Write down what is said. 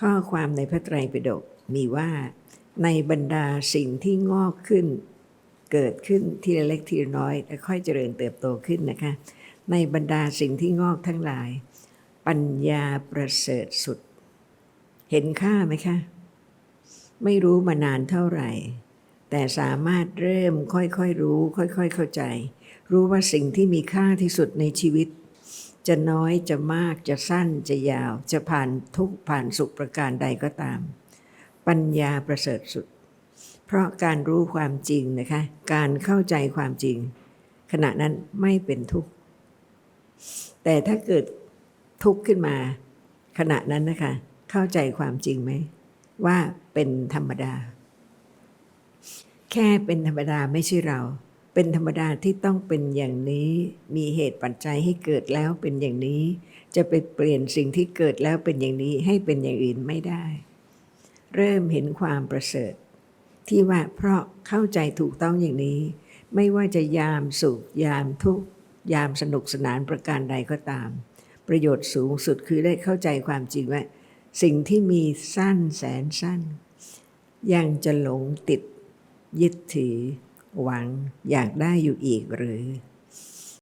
ข้อความในพระไตรปิฎกมีว่าในบรรดาสิ่งที่งอกขึ้น เกิดขึ้นทีละเล็กทีละน้อยและค่อยเจริญเติบโตขึ้นนะคะ ในบรรดาสิ่งที่งอกทั้งหลาย ปัญญาประเสริฐสุด เห็นค่าไหมคะ ไม่รู้มานานเท่าไหร่ แต่สามารถเริ่มค่อยๆรู้ ค่อยๆเข้าใจ รู้ว่าสิ่งที่มีค่าที่สุดในชีวิต จะน้อยจะมากจะสั้นจะยาว จะผ่านทุกผ่านสุขประการใดก็ตาม ปัญญาประเสริฐสุด เพราะการรู้ความจริงนะคะ การเข้าใจความจริง ขณะนั้นไม่เป็นทุกข์ แต่ถ้าเกิดทุกข์ขึ้นมา ขณะนั้นนะคะ เข้าใจความจริงไหม ว่าเป็นธรรมดา แค่เป็นธรรมดาไม่ใช่เรา เป็นธรรมดาที่ต้องเป็นอย่างนี้ มีเหตุปัจจัยให้เกิดแล้วเป็นอย่างนี้ จะไปเปลี่ยนสิ่งที่เกิดแล้วเป็นอย่างนี้ให้เป็นอย่างอื่นไม่ได้ เริ่มเห็นความประเสริฐ ที่ว่าเพราะเข้าใจถูกต้องอย่างนี้ ไม่ว่าจะยามสุข ยามทุกข์ ยามสนุกสนานประการใดก็ตาม ประโยชน์สูงสุดคือได้เข้าใจความจริงว่า สิ่งที่มีสั้นแสนสั้น ยังจะหลงติดยึดถือ หวังอยากได้อยู่อีกหรือ